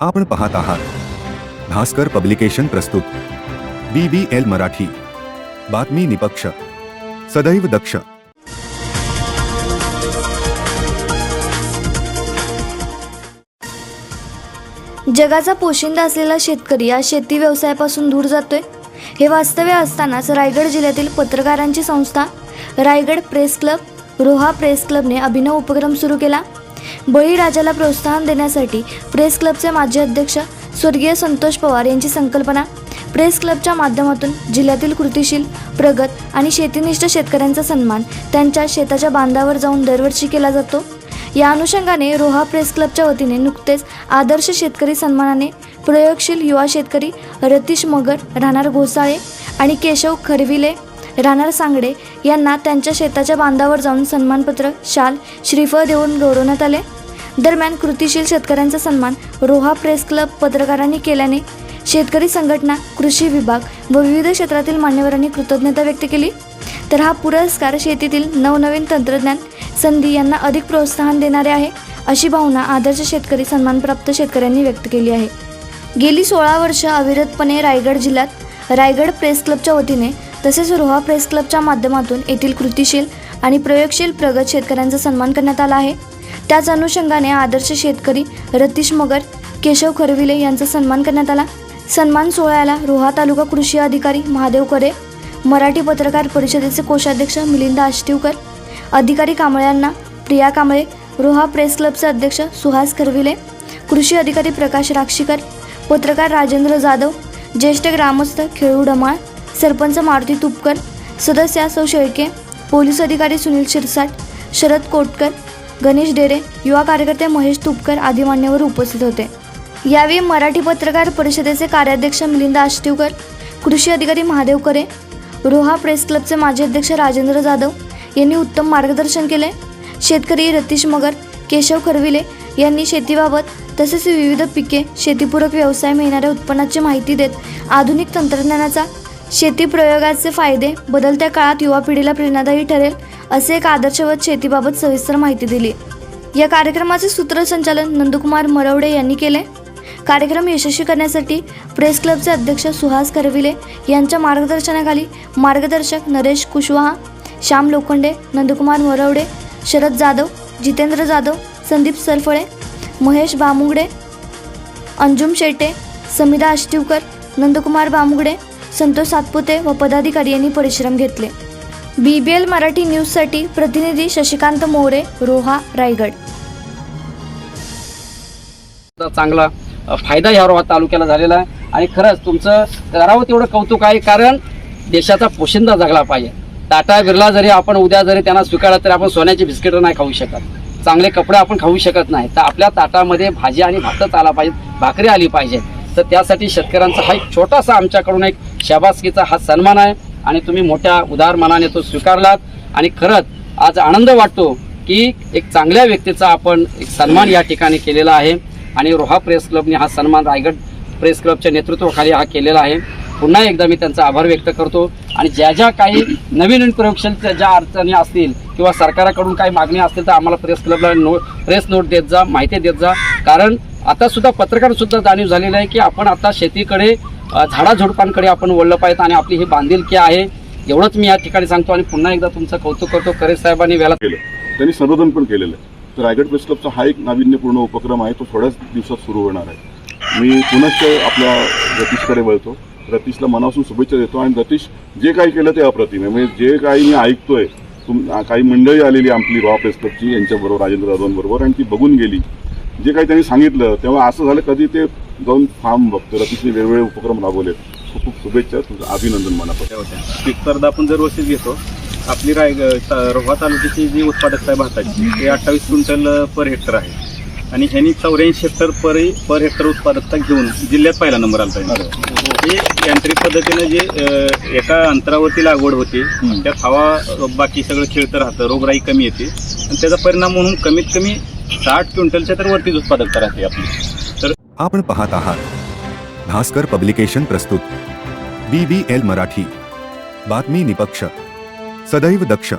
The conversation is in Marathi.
आपण पाहत आहात. भास्कर पब्लिकेशन प्रस्तुत. B B L Marathi. बातमी निपक्ष. सदैव दक्ष. जगाचा पोशिंदा असलेला शेतकरी या शेती व्यवसायापासून दूर जातोय. हे वास्तव्य असतानाच रायगड जिल्ह्यातील पत्रकारांची संस्था Raigad press club Roha press क्लबने अभिनव उपक्रम सुरू केला. बळीराजाला प्रोत्साहन देण्यासाठी प्रेस क्लबचे माजी अध्यक्ष स्वर्गीय संतोष पवार यांची संकल्पना. प्रेस क्लबच्या माध्यमातून जिल्ह्यातील कृतीशील प्रगत आणि शेतीनिष्ठ शेतकऱ्यांचा सन्मान त्यांच्या शेताच्या बांधावर जाऊन दरवर्षी केला जातो. या अनुषंगाने रोहा प्रेस क्लबच्या वतीने नुकतेच आदर्श शेतकरी सन्मानाने प्रयोगशील युवा शेतकरी रतीश मगर राहणार घोसाळे आणि केशव खरविले राहणार सांगडे यांना त्यांच्या शेताच्या बांधावर जाऊन सन्मानपत्र शाल श्रीफळ देऊन गौरवण्यात आले. दरम्यान कृतीशील शेतकऱ्यांचा सन्मान रोहा प्रेस क्लब पत्रकारांनी केल्याने शेतकरी संघटना कृषी विभाग व विविध क्षेत्रातील मान्यवरांनी कृतज्ञता व्यक्त केली. तर हा पुरस्कार शेतीतील नवनवीन तंत्रज्ञान संधी यांना अधिक प्रोत्साहन देणारे आहे अशी भावना आदर्श शेतकरी सन्मानप्राप्त शेतकऱ्यांनी व्यक्त केली आहे. गेली सोळा वर्ष अविरतपणे रायगड जिल्ह्यात रायगड प्रेस क्लबच्या वतीने तसेच रोहा प्रेस क्लबच्या माध्यमातून येथील कृतीशील आणि प्रयोगशील प्रगत शेतकऱ्यांचा सन्मान करण्यात आला आहे. त्याच अनुषंगाने आदर्श शेतकरी रतीश मगर केशव खरविले यांचा सन्मान करण्यात आला. सन्मान सोहळ्याला रोहा तालुका कृषी अधिकारी महादेव करे मराठी पत्रकार परिषदेचे कोषाध्यक्ष मिलिंद आष्टीवकर अधिकारी कांबळ्यांना प्रिया कांबळे रोहा प्रेस क्लबचे अध्यक्ष सुहास खरविले कृषी अधिकारी प्रकाश राक्षीकर पत्रकार राजेंद्र जाधव ज्येष्ठ ग्रामस्थ खेळू डमाळ सरपंच मारुती तुपकर सदस्य सौ शेळके पोलीस अधिकारी सुनील शिरसाट शरद कोटकर गणेश डेरे युवा कार्यकर्ते महेश तुपकर आदी मान्यवर उपस्थित होते. यावेळी मराठी पत्रकार परिषदेचे कार्याध्यक्ष मिलिंद आष्टीवकर कृषी अधिकारी महादेव करे रोहा प्रेस क्लबचे माजी अध्यक्ष राजेंद्र जाधव यांनी उत्तम मार्गदर्शन केले. शेतकरी रतीश मगर केशव खरविले यांनी शेतीबाबत तसेच विविध पिके शेतीपूरक व्यवसाय मिळणाऱ्या उत्पन्नाची माहिती देत आधुनिक तंत्रज्ञानाचा शेती प्रयोगाचे फायदे बदलत्या काळात युवा पिढीला प्रेरणादायी ठरेल असे एक आदर्शवत शेतीबाबत सविस्तर माहिती दिली. या कार्यक्रमाचे सूत्रसंचालन नंदकुमार मरवडे यांनी केले. कार्यक्रम यशस्वी करण्यासाठी प्रेस क्लबचे अध्यक्ष सुहास करविले यांच्या मार्गदर्शनाखाली मार्गदर्शक नरेश कुशवाहा श्याम लोखंडे नंदकुमार मरवडे शरद जाधव जितेंद्र जाधव संदीप सरफळे महेश बामुगडे अंजुम शेटे समीरा आष्टीवकर नंदकुमार बामुगडे संतोष सातपुते व पदाधिकारी यांनी परिश्रम घेतले. बी बी एल मराठी न्यूजसाठी प्रतिनिधी शशिकांत मोरे रोहा रायगड. चांगला फायदा ह्या रोहा तालुक्याला झालेला आहे. आणि खरंच तुमचं करावं तेवढं कौतुक आहे कारण देशाचा पोशिंदा जगला पाहिजे. टाटा बिर्ला जरी आपण उद्या जरी त्यांना स्वीकारला तरी आपण सोन्याची बिस्किटं नाही खाऊ शकत. चांगले कपडे आपण खाऊ शकत नाही. तर आपल्या ताटामध्ये भाजी आणि भातच आला पाहिजे भाकरी आली पाहिजे. तर त्यासाठी शेतकऱ्यांचा हा एक छोटासा आमच्याकडून एक शाबासकीचा हा सन्मान आहे आणि तुम्ही मोठ्या उदार मनाने तो स्वीकारलात. आणि खरंच आज आनंद वाटतो की एक चांगल्या व्यक्तीचा आपण एक सन्मान या ठिकाणी केलेला आहे. आणि रोहा प्रेस क्लबने हा सन्मान रायगड प्रेस क्लबच्या नेतृत्वाखाली हा केलेला आहे. पुन्हा एकदा मी त्यांचा आभार व्यक्त करतो. आणि ज्या ज्या काही नवीन नवीन ज्या अडचणी असतील किंवा सरकाराकडून काही मागणी असतील तर आम्हाला प्रेस क्लबला नो प्रेस नोट देत जा माहिती देत जा. कारण आता सुद्धा जाणीव झालेली आहे की आपण आता शेतीकडे झाडाझुडपांकडे आपण वळलं पाहिजे आणि आपली ही बांधिलकी आहे. एवढंच मी या ठिकाणी सांगतो आणि पुन्हा एकदा तुमचं कौतुक करतो. करे साहेबांनी वेळा केलं. त्यांनी संबोधन पण केलेलं आहे. तर रायगड प्रेस क्लबचा हा एक नाविन्यपूर्ण उपक्रम आहे. तो थोड्याच दिवसात सुरू होणार आहे. मी पुनश्च आपल्या रतीशकडे वळतो. रतीशला मनापासून शुभेच्छा देतो आणि रतीश जे काही केलं ते अप्रतिम आहे. म्हणजे जे काही मी ऐकतोय तुम काही मंडळी आलेली आपली रॉ प्रेस क्लबची यांच्याबरोबर राजेंद्र जाधवांबरोबर आणि ती बघून गेली. जे काही त्यांनी सांगितलं तेव्हा असं झालं कधी ते जाऊन फार्म बघतो रतीशने वेगवेगळे उपक्रम राबवलेत. खूप खूप शुभेच्छा तुझं अभिनंदन मनापासून. होत्या. पीक स्पर्धा आपण दरवर्षीच घेतो. आपली ता- रोहा तालुक्याची जी उत्पादकता आहे भाताची ते अठ्ठावीस क्विंटल पर हेक्टर आहे. आणि ह्यांनी चौऱ्याऐंशी हेक्टर पर पर हेक्टर उत्पादकता घेऊन जिल्ह्यात पहिला नंबर आला पाहिजे ही यांत्रिक पद्धतीनं जी एका अंतरावरती लागवड होते त्यात हवा बाकी सगळं खेळतं राहतं रोगराई कमी येते. आणि त्याचा परिणाम म्हणून कमीत कमी साठ क्विंटलच्या तर वरतीच उत्पादकता राहते आपली. तर आपण पाहत आहात. भास्कर पब्लिकेशन प्रस्तुत. B B L Marathi. बातमी निपक्ष. सदैव दक्ष.